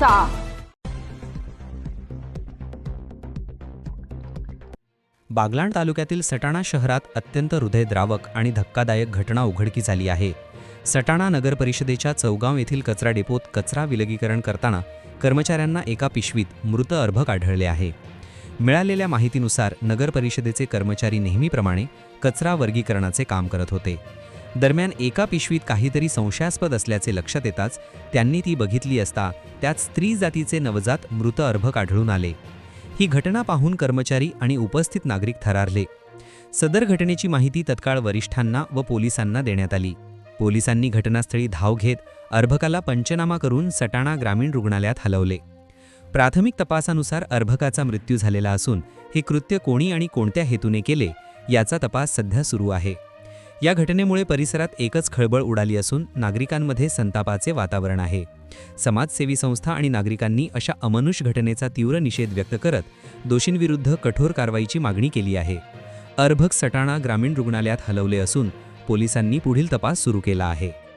घ्यायचा बागलाण तालुक्यातील सटाणा शहरात अत्यंत हृदयद्रावक आणि धक्कादायक घटना उघडकीस आली आहे. सटाणा नगर परिषदेच्या चौगाव येथील कचरा डेपोत कचरा विलगीकरण करताना कर्मचाऱ्यांना एका पिशवीत मृत अर्भक आढळले आहे. मिळालेल्या माहितीनुसार नगर परिषदेचे कर्मचारी नेहमीप्रमाणे कचरा वर्गीकरणाचे काम करत होते. दरम्यान एका पिशवीत काहीतरी संशयास्पद असल्याचे लक्षात येताच त्यांनी ती बघितली असता त्यात स्त्री जातीचे नवजात मृत अर्भक आढळून आले. ही घटना पाहून कर्मचारी आणि उपस्थित नागरिक थरारले. सदर घटनेची माहिती तत्काळ वरिष्ठांना व पोलिसांना देण्यात आली. पोलिसांनी घटनास्थळी धाव घेत अर्भकाला पंचनामा करून सटाणा ग्रामीण रुग्णालयात हलवले. प्राथमिक तपासानुसार अर्भकाचा मृत्यू झालेला असून हे कृत्य कोणी आणि कोणत्या हेतूने केले याचा तपास सध्या सुरू आहे. या घटनेमुळे परिसरात एकच खळबळ उडाली असून नागरिकांमध्ये संतापाचे वातावरण आहे. समाजसेवी संस्था आणि नागरिकांनी अशा अमनुष घटनेचा तीव्र निषेध व्यक्त करत दोषींविरुद्ध कठोर कारवाईची मागणी केली आहे. अर्भक सटाणा ग्रामीण रुग्णालयात हलवले असून पोलिसांनी पुढील तपास सुरू केला आहे.